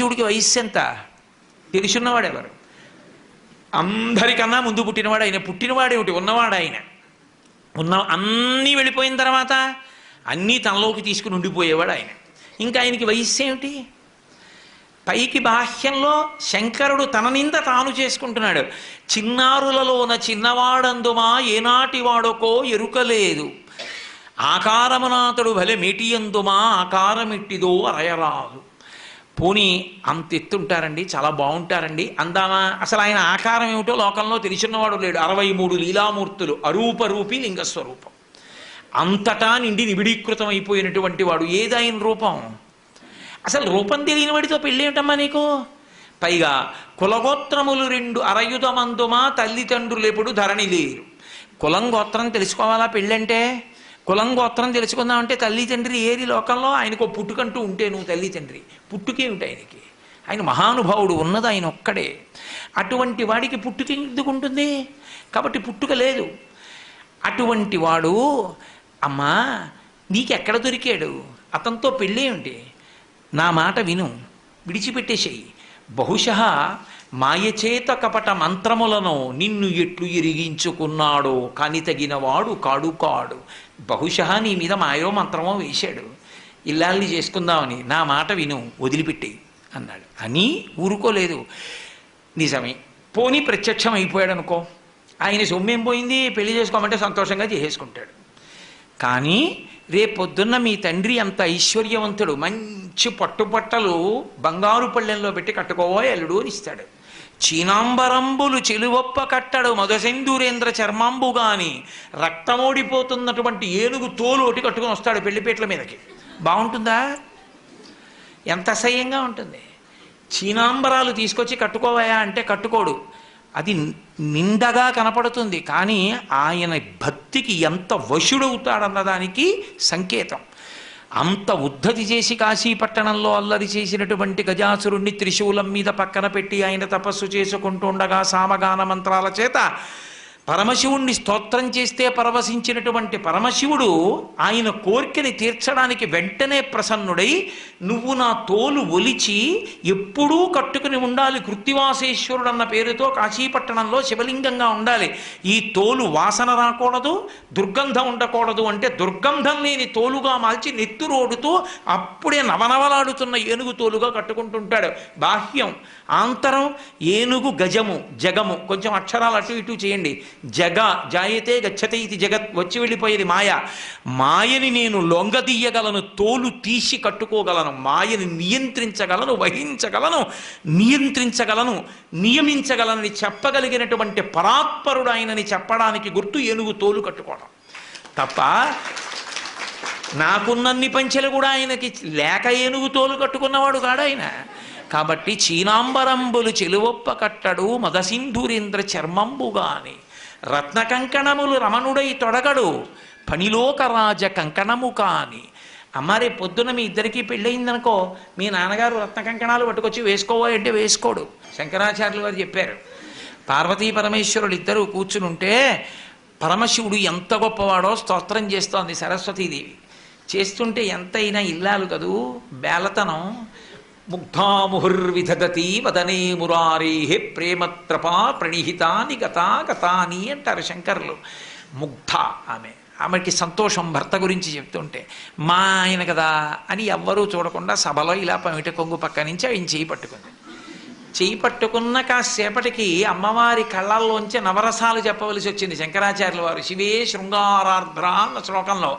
పరమశివుడికి వయస్సు ఎంత? తెలిసున్నవాడు ఎవరు? అందరికన్నా ముందు పుట్టినవాడు ఆయన. పుట్టినవాడేమిటి ఉన్నవాడు ఆయన. ఉన్న అన్నీ వెళ్ళిపోయిన తర్వాత అన్నీ తనలోకి తీసుకుని ఉండిపోయేవాడు ఆయన. ఇంకా ఆయనకి వయస్సు ఏమిటి? పైకి బాహ్యంలో శంకరుడు తన నింద తాను చేసుకుంటున్నాడు. చిన్నారులలోన చిన్నవాడందుమా? ఏనాటి వాడకో ఎరుకలేదు. ఆకారమునాథుడు భలే మేటియందుమా? ఆకారమిట్టిదో అరయరాదు. పోనీ అంత ఎత్తుంటారండి చాలా బాగుంటారండి. అందామా? అసలు ఆయన ఆకారం ఏమిటో లోకంలో తెలిసినవాడు లేడు. అరవై మూడు లీలామూర్తులు అరూపరూపి లింగస్వరూపం. అంతటా నిండి నిబిడీకృతం అయిపోయినటువంటి వాడు ఏదాయన రూపం? అసలు రూపం తెలియని వాడితో పెళ్ళి ఏమిటమ్మా నీకు? పైగా కులగోత్రములు రెండు అరయుధమందుమా తల్లిదండ్రులు ఎప్పుడు ధరణి లేరు కులం గోత్రం తెలుసుకోవాలా పెళ్ళంటే? కులం గోత్రం తెలుసుకుందామంటే తల్లి తండ్రి ఏరి లోకంలో ఆయనకు పుట్టుకంటూ ఉంటే నువ్వు తల్లి తండ్రి. పుట్టుకేమిటి ఆయనకి. ఆయన మహానుభావుడు ఉన్నది ఆయన ఒక్కడే. అటువంటి వాడికి పుట్టుక ఎందుకు ఉంటుంది? కాబట్టి పుట్టుక లేదు. అటువంటి వాడు అమ్మా నీకెక్కడ దొరికాడు? అతనితో పెళ్ళేమిటి నా మాట విను. విడిచిపెట్టేసేయి. బహుశా మాయచేత కపట మంత్రములను నిన్ను ఎట్లు ఎరిగించుకున్నాడో కాని తగినవాడు కాడు కాడు బహుశా నీ మీద మాయో మంత్రమో వేశాడు. ఇల్లాల్ని చేసుకుందామని నా మాట విను వదిలిపెట్టి అన్నాడు. అని ఊరుకోలేదు. నిజమే. పోనీ ప్రత్యక్షం అయిపోయాడు అనుకో ఆయన సొమ్మేం పోయింది పెళ్ళి చేసుకోమంటే సంతోషంగా చేసేసుకుంటాడు. కానీ రేపొద్దున్న మీ తండ్రి అంత ఐశ్వర్యవంతుడు మంచి పట్టుపట్టలు బంగారు పళ్ళెంలో పెట్టి కట్టుకోవో ఎల్లుడు అని ఇస్తాడు. చీనాంబరంబులు చెలువొప్ప కట్టడు మధుసెందూరేంద్ర చర్మాంబు గాని. రక్తమోడిపోతున్నటువంటి ఏనుగు తోలు ఒకటి కట్టుకొని వస్తాడు పెళ్ళిపేట్ల మీదకి. బాగుంటుందా? ఎంత అసహ్యంగా ఉంటుంది. చీనాంబరాలు తీసుకొచ్చి కట్టుకోవయా అంటే కట్టుకోడు. అది నిండగా కనపడుతుంది. కానీ ఆయన భక్తికి ఎంత వశుడవుతాడన్నదానికి సంకేతం. అంత ఉద్ధతి చేసి కాశీపట్టణంలో అల్లరి చేసినటువంటి గజాసురుణ్ణి త్రిశూలం మీద పక్కన పెట్టి ఆయన తపస్సు చేసుకుంటుండగా సామగాన మంత్రాల చేత పరమశివుణ్ణి స్తోత్రం చేస్తే పరవశించినటువంటి పరమశివుడు ఆయన కోరికని తీర్చడానికి వెంటనే ప్రసన్నుడై నువ్వు నా తోలు ఒలిచి ఎప్పుడూ కట్టుకుని ఉండాలి కృత్తివాసేశ్వరుడు అన్న పేరుతో కాశీపట్టణంలో శివలింగంగా ఉండాలి. ఈ తోలు వాసన రాకూడదు దుర్గంధం ఉండకూడదు అంటే దుర్గంధం లేని తోలుగా మార్చి నెత్తురోడుతూ అప్పుడే నవనవలాడుతున్న ఏనుగు తోలుగా కట్టుకుంటుంటాడు. బాహ్యం. ఆంతరం ఏనుగు గజము జగము. కొంచెం అక్షరాలు అటు ఇటు చేయండి. జగ జాయతే గచ్చతే ఇది జగత్ వచ్చి వెళ్ళిపోయేది మాయ. మాయని నేను లొంగదీయగలను తోలు తీసి కట్టుకోగలను. మాయని నియంత్రించగలను వహించగలను నియంత్రించగలను నియమించగలనని చెప్పగలిగినటువంటి పరాత్పరుడు ఆయనని చెప్పడానికి గుర్తు ఏనుగు తోలు కట్టుకోవడం. తప్ప నాకున్నన్ని పంచెలు కూడా ఆయనకి లేక ఏనుగు తోలు కట్టుకున్నవాడు కాడు ఆయన. కాబట్టి చీనాంబరంబులు చెలువొప్ప కట్టడు మదసింధురేంద్ర చర్మంబుగాని రత్న కంకణములు రమణుడై తొడగడు పనిలోకరాజ కంకణము కాని. అమ్మారే పొద్దున మీ ఇద్దరికీ పెళ్ళయిందనుకో మీ నాన్నగారు రత్న కంకణాలు పట్టుకొచ్చి వేసుకోవాలంటే వేసుకోడు శంకరాచార్యులు వారు చెప్పారు. పార్వతీ పరమేశ్వరులు ఇద్దరు కూర్చునుంటే పరమశివుడు ఎంత గొప్పవాడో స్తోత్రం చేస్తోంది సరస్వతీదేవి. చేస్తుంటే ఎంతైనా ఇల్లాలు కదూ బేలతనం ముగ్ధాముహుర్విధదతి వదనే మురారే ప్రేమత్రపా ప్రణిహితాని గతా గతాని అంటారు శంకర్లు. ముగ్ధ ఆమె. ఆమెకి సంతోషం భర్త గురించి చెప్తుంటే మా ఆయన కదా అని ఎవ్వరూ చూడకుండా సభలో ఇలా పమిట కొంగు పక్క నుంచి ఆయన చేయి పట్టుకుంది. చేయి పట్టుకున్న కాసేపటికి అమ్మవారి కళ్ళల్లోంచి నవరసాలు చెప్పవలసి వచ్చింది శంకరాచార్యుల వారు. శివే శృంగారార్ధ్ర అన్న శ్లోకంలో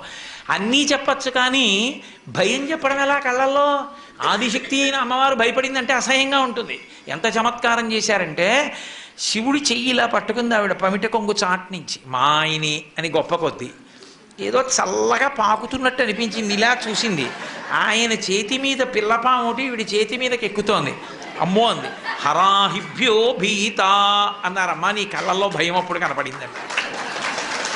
అన్నీ చెప్పచ్చు కానీ భయం చెప్పడం ఎలా కళ్ళల్లో? ఆదిశక్తి అయిన అమ్మవారు భయపడిందంటే అసహ్యంగా ఉంటుంది. ఎంత చమత్కారం చేశారంటే శివుడి చెయ్యి ఇలా పట్టుకుంది ఆవిడ పమిట కొంగు చాట్ నుంచి. మాయని అని గొప్ప కొద్ది. ఏదో చల్లగా పాకుతున్నట్టు అనిపించింది ఇలా చూసింది. ఆయన చేతి మీద పిల్లపాము ఒకటి వీడి చేతి మీదకి ఎక్కుతోంది. అమ్మో అంది హరాహిభ్యో భీత అన్నారమ్మా నీ కళ్ళల్లో భయం అప్పుడు కనపడిందండి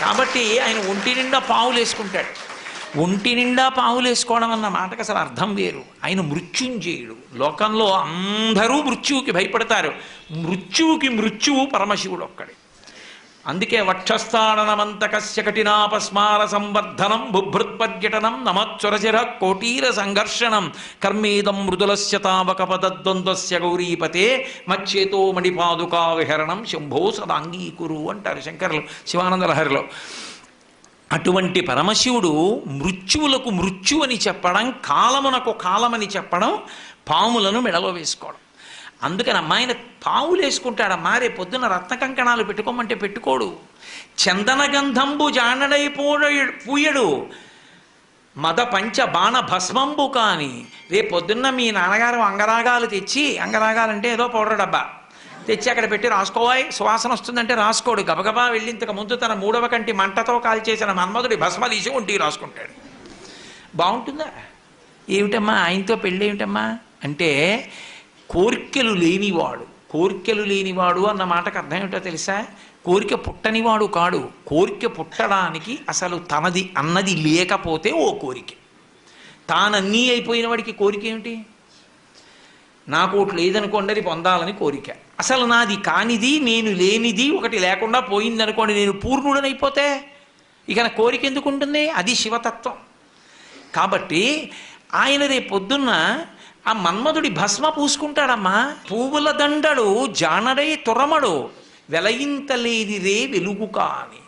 కాబట్టి ఆయన ఒంటి నిండా పావులు వేసుకుంటాడు ఒంటి నిండా పావులేసుకోవడం అన్న మాటకు అసలు అర్థం వేరు. ఆయన మృత్యుంజయుడు. లోకంలో అందరూ మృత్యువుకి భయపడతారు. మృత్యువుకి మృత్యువు పరమశివుడు ఒక్కడే. అందుకే వక్షస్థాడనమంతకస్య కఠినాపస్మార సంవర్ధనం బుభృత్పర్యటనం నమచ్చురచిర కోటీర సంఘర్షణం. కర్మేదం మృదులస్య తావక పదద్వంద్వస్య గౌరీపతే మచ్చేతో మణిపాదుకా విహరణం శంభో సదాంగీకురు అంటారు శంకరులు శివానందలహరిలో. అటువంటి పరమశివుడు మృత్యువులకు మృత్యు అని చెప్పడం కాలమునకు కాలమని చెప్పడం పాములను మెడలో వేసుకోవడం. అందుకని అమ్మాయిన పావులు వేసుకుంటాడు రేపు పొద్దున రత్న కంకణాలు పెట్టుకోమంటే పెట్టుకోడు. చందన గంధంబు జానడై పూయడు. మద పంచ బాణ భస్మంబు కాని రేపొద్దున్న పొద్దున్న మీ నాన్నగారు అంగరాగాలు తెచ్చి అంగరాగాలంటే ఏదో పౌడర్ డబ్బా. తెచ్చి అక్కడ పెట్టి రాసుకోవాయి సువాసన వస్తుందంటే రాసుకోడు. గబగబా వెళ్ళింతకు ముందు తన మూడవ కంటి మంటతో కాల్చేసిన మన్మధుడి భస్మ తీసి ఒంటికి రాసుకుంటాడు. బాగుంటుందా? ఏమిటమ్మా? ఆయనతో పెళ్ళి ఏమిటమ్మా? అంటే కోరికలు లేనివాడు. కోరికలు లేనివాడు అన్న మాటకు అర్థం ఏమిటో తెలుసా? కోరిక పుట్టనివాడు కాడు. కోరిక పుట్టడానికి అసలు తనది అన్నది లేకపోతే ఓ కోరిక. తానన్నీ అయిపోయిన వాడికి కోరిక ఏమిటి? నాకు ఒకటి లేదనుకోండి అది పొందాలని కోరిక. అసలు నాది కానిది నేను లేనిది ఒకటి లేకుండా పోయిందనుకోండి నేను పూర్ణుడనైపోతే ఇక నా కోరిక ఎందుకు ఉంటుంది అది శివతత్వం. కాబట్టి ఆయన రేపు పొద్దున్న ఆ మన్మధుడి భస్మ పూసుకుంటాడమ్మా. పువ్వుల దండడు జానడై తురమడు వెలయింతలేది రే వెలుగు కాని.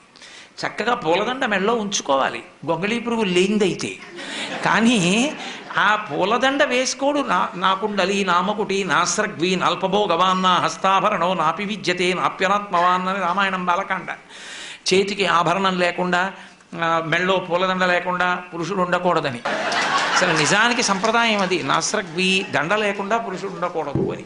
చక్కగా పూలదండ మెడలో ఉంచుకోవాలి. గొంగళీ పురుగు లేనిదైతే. కానీ ఆ పూలదండ వేసుకోడు నా నాకుండలి నామకుటి నాస్రగ్వి నా హస్తాభరణో నాపి విద్యతే నాప్యనాత్మవాన్ అని రామాయణం బాలకాండ. చేతికి ఆభరణం లేకుండా మెళ్ళో పూలదండ లేకుండా పురుషుడు ఉండకూడదని. అసలు నిజానికి సంప్రదాయం అది నాస్రగ్వి దండ లేకుండా పురుషుడు ఉండకూడదు అని.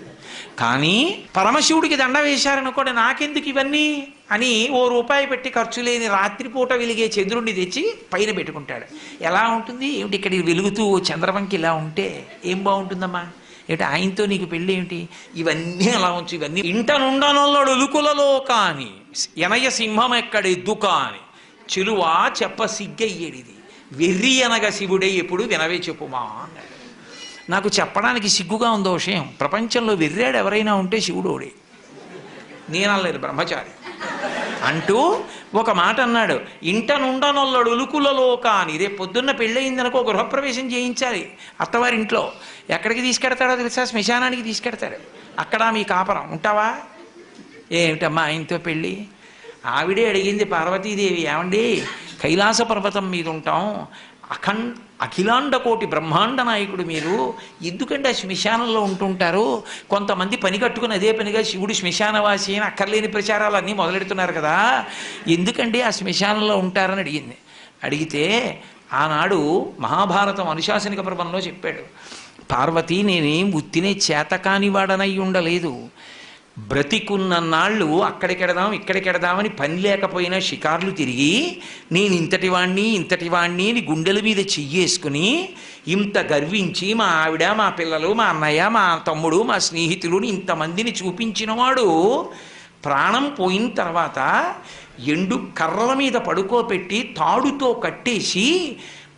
కానీ పరమశివుడికి దండ వేశారనుకోండి నాకెందుకు ఇవన్నీ? అని ఓ రూపాయి పెట్టి ఖర్చు లేని రాత్రిపూట వెలిగే చంద్రుడిని తెచ్చి పైన పెట్టుకుంటాడు. ఎలా ఉంటుంది? ఏమిటి ఇక్కడ వెలుగుతూ చంద్రవంకి ఇలా ఉంటే? ఏం బాగుంటుందమ్మా? ఏమిటి ఆయనతో నీకు పెళ్ళి ఏమిటి? ఇవన్నీ అలా ఉంచు ఇవన్నీ ఇంటనుండనొల్లడు ఉలుకులలో కాని ఎనయ సింహం ఎక్కడెద్దు కాని చెలువా చెప్ప సిగ్గయ్యేడిది. వెర్రి అనగా శివుడే ఎప్పుడు వినవే చెప్పుమా అన్నాడు. నాకు చెప్పడానికి సిగ్గుగా ఉందో విషయం ప్రపంచంలో వెర్రాడు ఎవరైనా ఉంటే శివుడోడే నేనలేదు బ్రహ్మచారి. అంటూ ఒక మాట అన్నాడు ఇంట నుండనొల్లడు ఉలుకులలో కాని రేపు పొద్దున్న పెళ్ళయిందనుకో గృహప్రవేశం చేయించాలి. అత్తవారింట్లో ఎక్కడికి తీసుకెడతాడో తెలుసా? శ్మశానానికి తీసుకెడతాడు అక్కడ మీ కాపరం ఉంటావా? ఏమిటమ్మా ఆయనతో పెళ్ళి? ఆవిడే అడిగింది పార్వతీదేవి ఏమండి? కైలాస పర్వతం మీద ఉంటాం అఖండ అఖిలాండ కోటి బ్రహ్మాండ నాయకుడు మీరు. ఎందుకంటే ఆ శ్మశానంలో ఉంటుంటారు. కొంతమంది పని కట్టుకుని అదే పనిగా శివుడు శ్మశానవాసి అని అక్కర్లేని ప్రచారాలు అన్నీ మొదలెడుతున్నారు కదా. ఎందుకండి ఆ శ్మశానంలో ఉంటారని అడిగింది. అడిగితే ఆనాడు మహాభారతం అనుశాసనిక పర్వంలో చెప్పాడు. పార్వతి నేనేం ఉత్తినే చేతకాని వాడనై ఉండలేదు. బ్రతికున్న నాళ్ళు అక్కడికెడదాం ఇక్కడికెడదామని పని లేకపోయినా షికార్లు తిరిగి నేను ఇంతటి వాణ్ణి ఇంతటి వాణ్ణి అని గుండెల మీద చెయ్యేసుకుని ఇంత గర్వించి మా ఆవిడ మా పిల్లలు మా అన్నయ్య మా తమ్ముడు మా స్నేహితులు ఇంతమందిని చూపించినవాడు ప్రాణం పోయిన తర్వాత ఎండు కర్రల మీద పడుకోబెట్టి తాడుతో కట్టేసి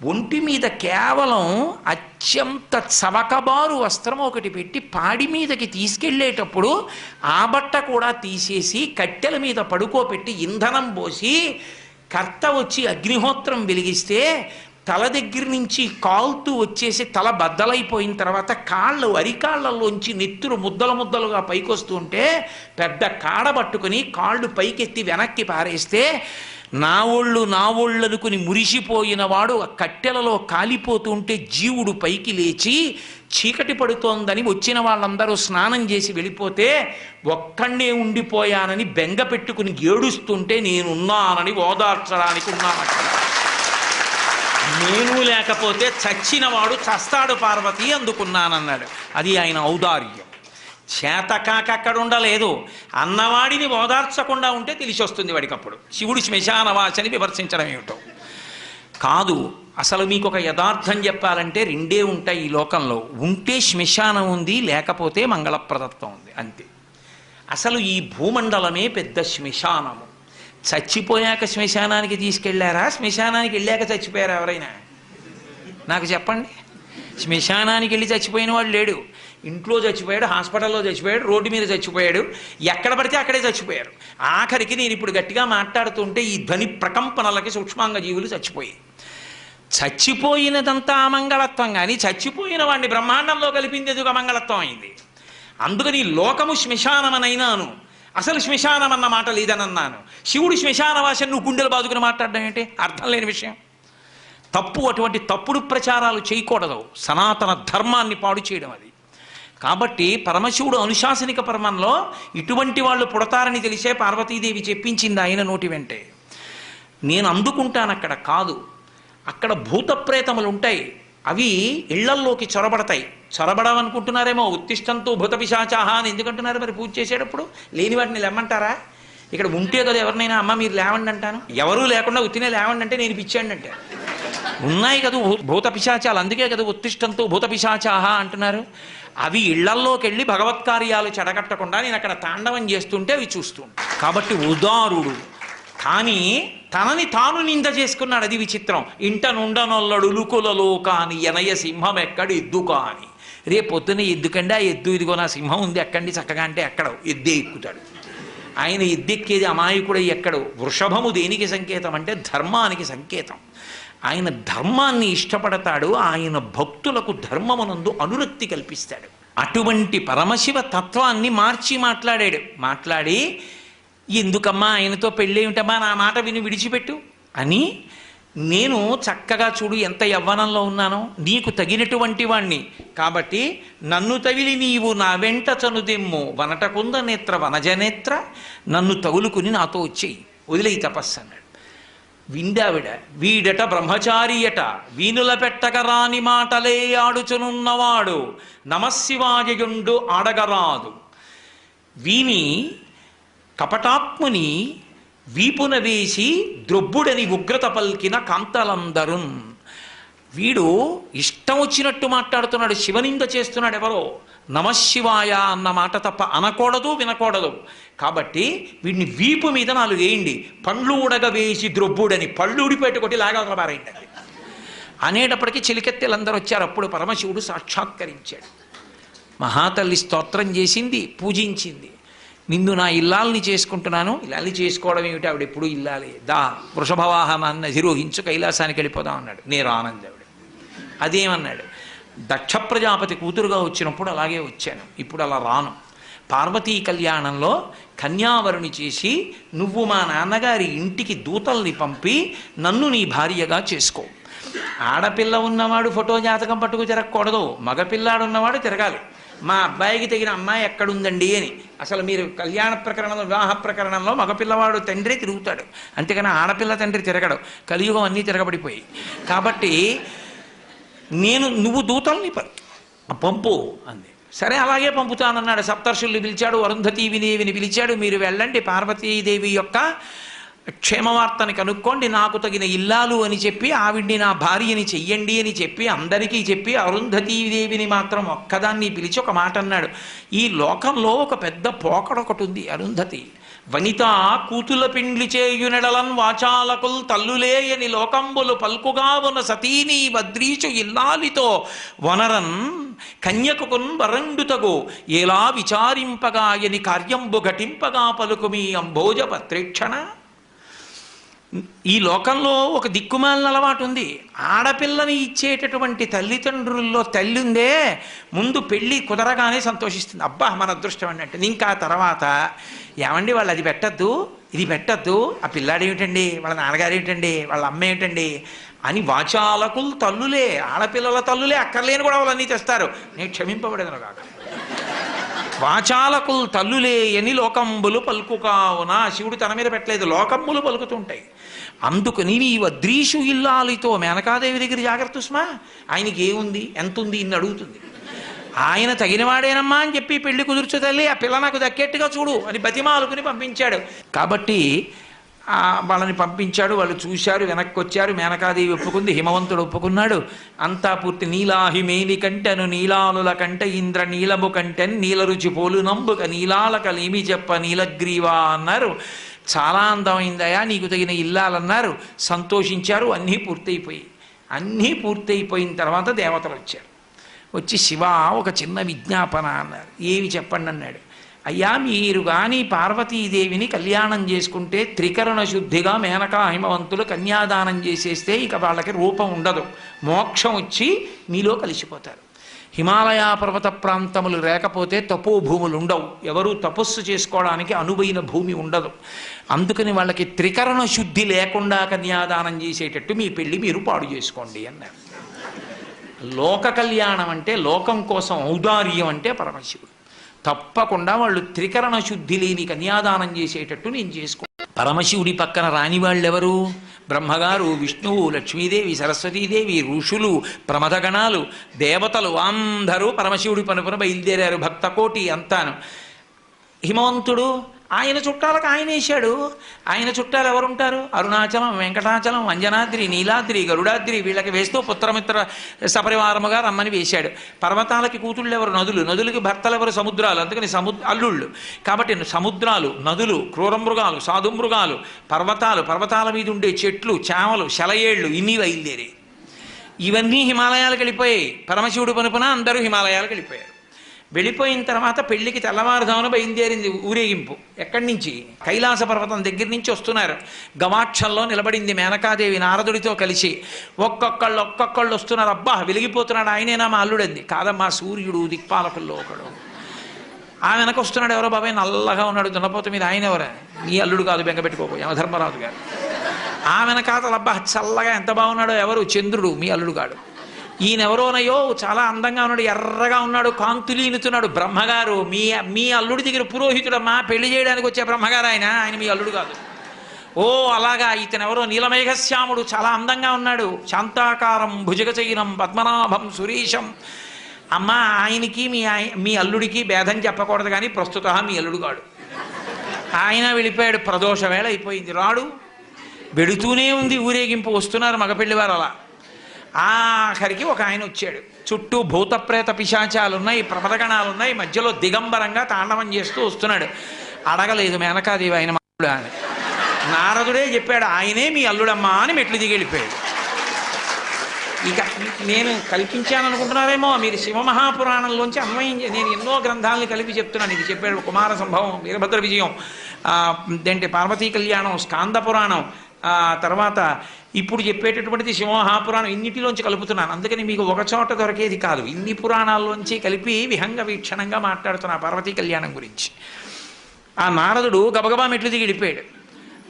ఒంటి మీద కేవలం అత్యంత చవకబారు వస్త్రం ఒకటి పెట్టి పాడి మీదకి తీసుకెళ్ళేటప్పుడు ఆ బట్ట కూడా తీసేసి కట్టెల మీద పడుకోబెట్టి ఇంధనం పోసి కర్త వచ్చి అగ్నిహోత్రం వెలిగిస్తే తల దగ్గర నుంచి కాలుతూ వచ్చేసి తల బద్దలైపోయిన తర్వాత కాళ్ళు అరికాళ్ళలోంచి నెత్తురు ముద్దలు ముద్దలుగా పైకొస్తుంటే పెద్ద కాడ పట్టుకుని కాళ్ళు పైకెత్తి వెనక్కి పారేస్తే నా ఒళ్ళు నా ఒళ్ళు అనుకుని మురిసిపోయిన వాడు ఆ కట్టెలలో కాలిపోతుంటే జీవుడు పైకి లేచి చీకటి పడుతోందని వచ్చిన వాళ్ళందరూ స్నానం చేసి వెళ్ళిపోతే ఒక్కడే ఉండిపోయానని బెంగ పెట్టుకుని ఏడుస్తుంటే నేనున్నానని ఓదార్చడానికి ఉన్నానట. నేను లేకపోతే చచ్చినవాడు చస్తాడు పార్వతి అందుకున్నానన్నాడు. అది ఆయన ఔదార్యం. చేతకాక అక్కడ ఉండలేదు. అన్నవాడిని ఓదార్చకుండా ఉంటే తెలిసి వస్తుంది వాడికప్పుడు. శివుడు శ్మశానవాసని విమర్శించడం ఏమిటో. కాదు అసలు మీకు ఒక యథార్థం చెప్పాలంటే రెండే ఉంటాయి ఈ లోకంలో. ఉంటే శ్మశానం ఉంది లేకపోతే మంగళప్రదత్వం ఉంది అంతే. అసలు ఈ భూమండలమే పెద్ద శ్మశానము. చచ్చిపోయాక శ్మశానానికి తీసుకెళ్ళారా? శ్మశానానికి వెళ్ళాక చచ్చిపోయారా ఎవరైనా? నాకు చెప్పండి. శ్మశానానికి వెళ్ళి చచ్చిపోయిన వాడు లేడు. ఇంట్లో చచ్చిపోయాడు హాస్పిటల్లో చచ్చిపోయాడు రోడ్డు మీద చచ్చిపోయాడు. ఎక్కడ పడితే అక్కడే చచ్చిపోయారు. ఆఖరికి నేను ఇప్పుడు గట్టిగా మాట్లాడుతుంటే ఈ ధ్వని ప్రకంపనలకి సూక్ష్మాంగ జీవులు చచ్చిపోయాయి. చచ్చిపోయినదంతా అమంగళత్వం కానీ చచ్చిపోయిన వాడిని బ్రహ్మాండంలో కలిపింది ఎందుకు అమంగళత్వం అయింది? అందుకని లోకము శ్మశానమనైనాను. అసలు శ్మశానం అన్న మాట లేదనన్నాను. శివుడు శ్మశానవాసం నువ్వు గుండెలు బాదుకుని మాట్లాడడం ఏంటి? అర్థం లేని విషయం. తప్పు అటువంటి తప్పుడు ప్రచారాలు చేయకూడదు. సనాతన ధర్మాన్ని పాడు చేయడం అది. కాబట్టి పరమశివుడు అనుశాసనిక పరమంలో ఇటువంటి వాళ్ళు పుడతారని తెలిసే పార్వతీదేవి చెప్పించింది ఆయన నోటి వెంటే. నేను అందుకుంటాను అక్కడ కాదు. అక్కడ భూతప్రేతములు ఉంటాయి. అవి ఇళ్ళల్లోకి చొరబడతాయి. చొరబడమనుకుంటున్నారేమో ఉత్తిష్టంతో భూత పిశాచాహ అని ఎందుకంటున్నారు మరి పూజ చేసేటప్పుడు? లేని వాటిని లేమంటారా ఇక్కడ ఉంటే కదా ఎవరినైనా అమ్మ మీరు లేవండి అంటాను. ఎవరూ లేకుండా ఉత్తినే లేవండి అంటే నేను పిచ్చాండి అంటే ఉన్నాయి కదా భూత పిశాచాలు అందుకే కదా ఉత్తిష్టంతో భూత పిశాచాహ అంటున్నారు. అవి ఇళ్ళల్లోకి వెళ్ళి భగవత్ కార్యాలు చెడగట్టకుండా నేను అక్కడ తాండవం చేస్తుంటే అవి చూస్తుంటాను కాబట్టి ఉదారుడు కానీ తనని తాను నింద చేసుకున్నాడు. అది విచిత్రం. ఇంట నుండనొల్లడు లుకులలో కాని ఎనయ సింహం ఎక్కడ ఎద్దు కాని. రేపు పొద్దున ఎద్దుకండి ఆ ఎద్దు ఇదిగో నా సింహం ఉంది ఎక్కండి చక్కగా అంటే ఎక్కడ ఎద్దే ఎక్కుతాడు. ఆయన ఎద్దెక్కేది అమాయకుడై ఎక్కడు. వృషభము దేనికి సంకేతం అంటే ధర్మానికి సంకేతం. ఆయన ధర్మాన్ని ఇష్టపడతాడు ఆయన భక్తులకు ధర్మమునందు అనురక్తి కల్పిస్తాడు. అటువంటి పరమశివ తత్వాన్ని మార్చి మాట్లాడాడు. మాట్లాడి ఎందుకమ్మా ఆయనతో పెళ్ళేమిటమ్మా నా మాట విని విడిచిపెట్టు అని నేను చక్కగా చూడు ఎంత యవ్వనంలో ఉన్నానో నీకు తగినటువంటి వాణ్ణి. కాబట్టి నన్ను తగిలి నీవు నా వెంట చనుదెమ్ము. వనటకుంద నేత్ర వనజనేత్ర. నన్ను తగులుకుని నాతో వచ్చేయి. వదిలేయి తపస్సు అన్నాడు. విందావిడ వీడట బ్రహ్మచారియట వీనుల పెట్టకరాని మాటలే ఆడుచునున్నవాడు నమశివాయయుండు ఆడగరాదు. వీని కపటాత్ముని వీపున వేసి ద్రొబ్బుడని ఉగ్రత పల్కిన కాంతలందరున్. వీడు ఇష్టం వచ్చినట్టు మాట్లాడుతున్నాడు శివనింద చేస్తున్నాడు ఎవరో నమశివాయ అన్న మాట తప్ప అనకూడదు వినకూడదు. కాబట్టి వీడిని వీపు మీద నాలుగు వేయండి. పండ్లు ఉడగ వేసి ద్రొబ్బుడని పళ్ళు ఊడిపెట్టుకొట్టి లాగా పారేయండి అనేటప్పటికీ చిలికెత్తెలందరూ వచ్చారు. అప్పుడు పరమశివుడు సాక్షాత్కరించాడు. మహాతల్లి స్తోత్రం చేసింది పూజించింది. నిన్ను నా ఇల్లాల్ని చేసుకుంటున్నాను. ఇల్లాల్ని చేసుకోవడం ఏమిటి? ఆవిడ ఎప్పుడు ఇల్లాలి. దా వృషభవాహనాన్ని అధిరోహించు కైలాసానికి వెళ్ళిపోదాం అన్నాడు. నేను ఆనందవుడు అదేమన్నాడు? దక్ష ప్రజాపతి కూతురుగా వచ్చినప్పుడు అలాగే వచ్చాను. ఇప్పుడు అలా రాను. పార్వతీ కళ్యాణంలో కన్యావరుని చేసి నువ్వు మా నాన్నగారి ఇంటికి దూతల్ని పంపి నన్ను నీ భార్యగా చేసుకో. ఆడపిల్ల ఉన్నవాడు ఫోటో జాతకం పట్టుకు తిరగకూడదు మగపిల్లాడు ఉన్నవాడు తిరగాలి. మా అబ్బాయికి తగిన అమ్మాయి ఎక్కడుందండి అని. అసలు మీరు కళ్యాణ ప్రకరణంలో వివాహ ప్రకరణంలో మగపిల్లవాడు తండ్రి తిరుగుతాడు. అంతేకాని ఆడపిల్ల తండ్రి తిరగడు. కలియుగం అన్నీ తిరగబడిపోయి. కాబట్టి నేను నువ్వు దూతల్ని పంపు. అంది. సరే అలాగే పంపుతానన్నాడు. సప్తర్షుల్ని పిలిచాడు అరుంధతీదేవిని పిలిచాడు మీరు వెళ్ళండి పార్వతీదేవి యొక్క క్షేమవార్తని కనుక్కోండి నాకు తగిన ఇల్లాలు అని చెప్పి ఆవిడ్ని నా భార్యని చెయ్యండి అని చెప్పి అందరికీ చెప్పి అరుంధతీదేవిని మాత్రం ఒక్కదాన్ని పిలిచి ఒక మాట అన్నాడు ఈ లోకంలో ఒక పెద్ద పోకడొకటి ఉంది అరుంధతి. వనిత కూతుల పిండ్లి చేయునెడలన్ వాచాలకుల్ తల్లులేయని లోకంబులు పల్కుగా ఉన్న సతీని వద్రీచు ఇల్లాలితో వనరన్ కన్యకుకున్ వరండుతగు ఎలా విచారింపగా ఎని కార్యంబు ఘటింపగా పలుకు మీ అంభోజ పత్రేక్షణ. ఈ లోకంలో ఒక దిక్కుమాలిన అలవాటు ఉంది ఆడపిల్లని ఇచ్చేటటువంటి తల్లిదండ్రుల్లో తల్లి ఉందే ముందు పెళ్ళి కుదరగానే సంతోషిస్తుంది. అబ్బా మన అదృష్టం అన్నట్టు. ఇంకా తర్వాత ఏమండి వాళ్ళు అది పెట్టద్దు ఇది పెట్టద్దు ఆ పిల్లాడు ఏమిటండి వాళ్ళ నాన్నగారు ఏమిటండి వాళ్ళ అమ్మ ఏమిటండి అని వాచాలకులు తల్లులే ఆడపిల్లల తల్లులే అక్కర్లేని కూడా వాళ్ళన్నీ తెస్తారు నేను క్షమింపబడేదను కాక వాచాలకులు తల్లులే అని లోకంబులు పలుకు కావున శివుడు తన మీద పెట్టలేదు లోకంబులు పలుకుతుంటాయి. అందుకని ఈ వద్రీషు ఇల్లాలితో మేనకాదేవి దగ్గర జాగ్రత్త సుమా ఆయనకి ఏముంది ఎంత ఉంది ఇన్ని అడుగుతుంది. ఆయన తగినవాడేనమ్మా అని చెప్పి పెళ్ళి కుదుర్చు తల్లి ఆ పిల్ల నాకు దక్కేట్టుగా చూడు అని బతిమాలుకుని పంపించాడు. కాబట్టి వాళ్ళని పంపించాడు వాళ్ళు చూశారు వెనక్కి వచ్చారు మేనకాదేవి ఒప్పుకుంది హిమవంతుడు ఒప్పుకున్నాడు. అంతా పూర్తి నీలాహిమేని కంటెను నీలాలుల కంట ఇంద్ర నీలము కంటెన్ నీల రుచి పోలు నంబుక నీలాలక లేమి చెప్ప నీలగ్రీవా అన్నారు. చాలా అందమైందయా నీకు తగిన ఇల్లాలన్నారు. సంతోషించారు అన్నీ పూర్తయిపోయి అన్నీ పూర్తయిపోయిన తర్వాత దేవతలు వచ్చారు. వచ్చి శివ ఒక చిన్న విజ్ఞాపన అన్నారు. ఏమి చెప్పండి అన్నాడు. అయ్యా మీరు కానీ పార్వతీదేవిని కళ్యాణం చేసుకుంటే త్రికరణ శుద్ధిగా మేనకా హిమవంతులు కన్యాదానం చేసేస్తే ఇక వాళ్ళకి రూపం ఉండదు. మోక్షం వచ్చి మీలో కలిసిపోతారు. హిమాలయ పర్వత ప్రాంతములు లేకపోతే తపోభూములు ఉండవు. ఎవరు తపస్సు చేసుకోవడానికి అనువైన భూమి ఉండదు. అందుకని వాళ్ళకి త్రికరణ శుద్ధి లేకుండా కన్యాదానం చేసేటట్టు మీ పెళ్ళి మీరు పాడు చేసుకోండి అన్నారు. లోక కళ్యాణం అంటే లోకం కోసం ఔదార్యం అంటే పరమశివుడు. తప్పకుండా వాళ్ళు త్రికరణ శుద్ధి లేని కన్యాదానం చేసేటట్టు నేను చేసుకో పరమశివుడి పక్కన రాని వాళ్ళెవరు? బ్రహ్మగారు విష్ణువు లక్ష్మీదేవి సరస్వతీదేవి ఋషులు ప్రమదగణాలు దేవతలు అందరూ పరమశివుడి పనుపున బయలుదేరారు. భక్తకోటి అంతాను. హిమవంతుడు ఆయన చుట్టాలకు ఆయన వేశాడు. ఆయన చుట్టాలు ఎవరుంటారు? అరుణాచలం వెంకటాచలం అంజనాద్రి నీలాద్రి గరుడాద్రి వీళ్ళకి వేస్తూ పుత్రమిత్ర సపరివారముగా రమ్మని వేశాడు. పర్వతాలకి కూతుళ్ళు ఎవరు నదులు. నదులకి భర్తలు ఎవరు సముద్రాలు. అందుకని సముద్ర అల్లుళ్ళు. కాబట్టి సముద్రాలు నదులు క్రూరమృగాలు సాధుమృగాలు పర్వతాలు పర్వతాల మీద ఉండే చెట్లు చేమలు శలయేళ్ళు ఇన్ని బయలుదేరి ఇవన్నీ హిమాలయాలకు వెళ్ళిపోయాయి. పరమశివుడు పనుపున అందరూ హిమాలయాలకు వెళ్ళిపోయారు. వెళ్ళిపోయిన తర్వాత పెళ్ళికి తెల్లవారుజామున బయలుదేరింది ఊరేగింపు. ఎక్కడి నుంచి? కైలాస పర్వతం దగ్గర నుంచి వస్తున్నారు. గవాక్షంలో నిలబడింది మేనకాదేవి నారదుడితో కలిసి. ఒక్కొక్కళ్ళు ఒక్కొక్కళ్ళు వస్తున్నారు. అబ్బా వెలిగిపోతున్నాడు ఆయనేనా మా అల్లుడంది కాదమ్మా సూర్యుడు దిక్పాలకుల్లో ఒకడు. ఆ వెనక వస్తున్నాడు ఎవరో బాబాయ్ నల్లగా ఉన్నాడు. దున్నపోత మీద ఆయన ఎవరా? నీ అల్లుడు కాదు బెంగపెట్టుకోకు యమధర్మరాజు గారు. ఆ వెనకాతల అబ్బా చల్లగా ఎంత బాగున్నాడో ఎవరు? చంద్రుడు మీ అల్లుడు కాడు. ఈయనెవరోనయో చాలా అందంగా ఉన్నాడు ఎర్రగా ఉన్నాడు కాంతులీనుతున్నాడు బ్రహ్మగారు మీ మీ అల్లుడి దగ్గర పురోహితుడమ్మా పెళ్ళి చేయడానికి వచ్చే బ్రహ్మగారు ఆయన ఆయన మీ అల్లుడు కాదు. ఓ అలాగా ఇతనెవరో? నీలమేఘశ్యాముడు చాలా అందంగా ఉన్నాడు. శాంతాకారం భుజగచైనం పద్మనాభం సురీషం అమ్మ ఆయనకి మీ మీ అల్లుడికి భేదం చెప్పకూడదు కానీ ప్రస్తుత మీ అల్లుడు కాడు. ఆయన వెళ్ళిపోయాడు ప్రదోష వేళ అయిపోయింది. రాడు వెడుతూనే ఉంది ఊరేగింపు వస్తున్నారు మగపెళ్ళివారు అలా. ఆఖరికి ఒక ఆయన వచ్చాడు. చుట్టూ భూతప్రేత పిశాచాలు ఉన్నాయి ప్రమదగణాలు ఉన్నాయి మధ్యలో దిగంబరంగా తాండవం చేస్తూ వస్తున్నాడు. అడగలేదు మేనకాదేవి ఆయన అల్లుడు అని. నారదుడే చెప్పాడు ఆయనే మీ అల్లుడమ్మా అని మెట్లు దిగి వెళ్ళిపోయాడు. ఇక నేను కల్పించాను అనుకుంటున్నారేమో మీరు శివమహాపురాణంలోంచి అన్వయం నేను ఎన్నో గ్రంథాలను కలిపి చెప్తున్నాను. ఇది చెప్పాడు కుమార సంభవం వీరభద్ర విజయం ఆ, ఏంటి పార్వతీ కళ్యాణం స్కాంద పురాణం ఆ తర్వాత ఇప్పుడు చెప్పేటటువంటిది శివమహాపురాణం ఇన్నిటిలోంచి కలుపుతున్నాను. అందుకని మీకు ఒక చోట దొరికేది కాదు. ఇన్ని పురాణాల్లోంచి కలిపి విహంగ వీక్షణంగా మాట్లాడుతున్నా పార్వతీ కళ్యాణం గురించి. ఆ నారదుడు గబగబా మెట్లు దిగి వెళ్ళిపోయాడు.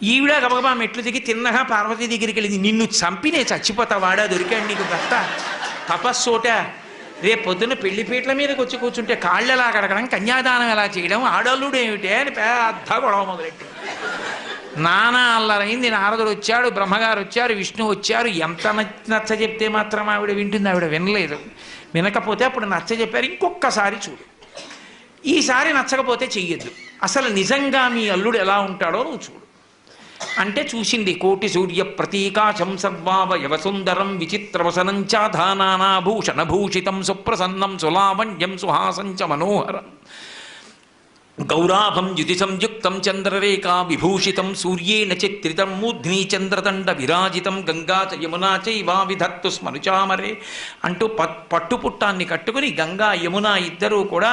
ఈవిడ గబగబా మెట్లు దిగి తిన్నగా పార్వతీ దగ్గరికి వెళ్ళింది. నిన్ను చంపినే చచ్చిపోతా వాడా దొరికాడు నీకు భర్త? తపస్సోట. రేపు పొద్దున్న పెళ్ళిపీటల మీదకి వచ్చి కూర్చుంటే కాళ్ళు ఎలా కడగడం కన్యాదానం ఎలా చేయడం ఆడోళ్ళుడు ఏమిటి అని పెద్ద గొడవ మొదలెట్టి నానా అల్లరైంది నారదుడు వచ్చాడు బ్రహ్మగారు వచ్చారు విష్ణు వచ్చారు ఎంత నచ్చ చెప్తే మాత్రం ఆవిడ వింటుంది ఆవిడ వినలేదు. వినకపోతే అప్పుడు నచ్చ చెప్పారు ఇంకొకసారి చూడు. ఈసారి నచ్చకపోతే చెయ్యొద్దు. అసలు నిజంగా మీ అల్లుడు ఎలా ఉంటాడో నువ్వు చూడు. అంటే చూసింది కోటి సూర్య ప్రతీకాశం సర్వావయవసుందరం విచిత్రవసనం భూషితం సుప్రసన్నం సులావణ్యం సుహాసం చ మనోహరం. గౌరాభం యుతి సంయుక్తం చంద్రరేఖా విభూషితం సూర్యేణ చిత్రితం మూర్ధ్ని చంద్రదండ విరాజితం గంగా చ యమునా చైవా విధత్తు స్మరుచామరే అంటూ పట్ పట్టుపుట్టాన్ని కట్టుకుని గంగా యమున ఇద్దరూ కూడా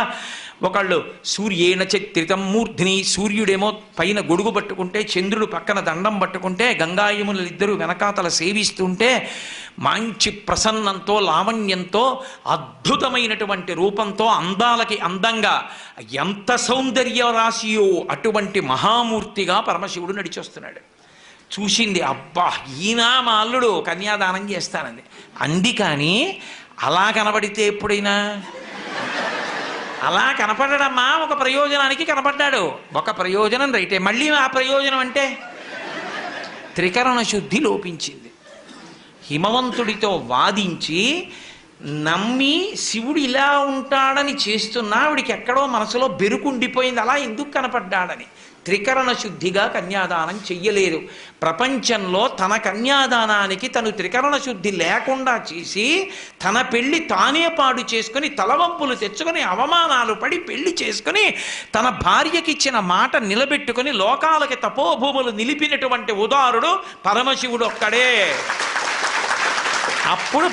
ఒకళ్ళు సూర్యేణ చిత్రితం మూర్ధిని సూర్యుడేమో పైన గొడుగు పట్టుకుంటే చంద్రుడు పక్కన దండం పట్టుకుంటే గంగాయములు ఇద్దరు వెనకాతల సేవిస్తుంటే మంచి ప్రసన్నంతో లావణ్యంతో అద్భుతమైనటువంటి రూపంతో అందాలకి అందంగా ఎంత సౌందర్య రాశియో అటువంటి మహామూర్తిగా పరమశివుడు నడిచొస్తున్నాడు. చూసింది అబ్బా ఈయన మా అల్లుడు కన్యాదానం చేస్తానంది. అంది కానీ అలా కనబడితే ఎప్పుడైనా? అలా కనపడమ్మా ఒక ప్రయోజనానికి కనపడ్డాడు. ఒక ప్రయోజనం రైటే. మళ్ళీ ఆ ప్రయోజనం అంటే త్రికరణ శుద్ధి లోపించింది. హిమవంతుడితో వాదించి నమ్మి శివుడు ఇలా ఉంటాడని చేస్తున్నా ఆవిడికి ఎక్కడో మనసులో బెరుకుండిపోయింది. అలా ఎందుకు కనపడ్డాడని. త్రికరణ శుద్ధిగా కన్యాదానం చెయ్యలేదు. ప్రపంచంలో తన కన్యాదానానికి తను త్రికరణ శుద్ధి లేకుండా చేసి తన పెళ్ళి తానే పాడు చేసుకుని తలవంపులు తెచ్చుకొని అవమానాలు పడి పెళ్ళి చేసుకుని తన భార్యకిచ్చిన మాట నిలబెట్టుకుని లోకాలకి తపోభూములు నిలిపినటువంటి ఉదారుడు పరమశివుడు ఒక్కడే అప్పుడు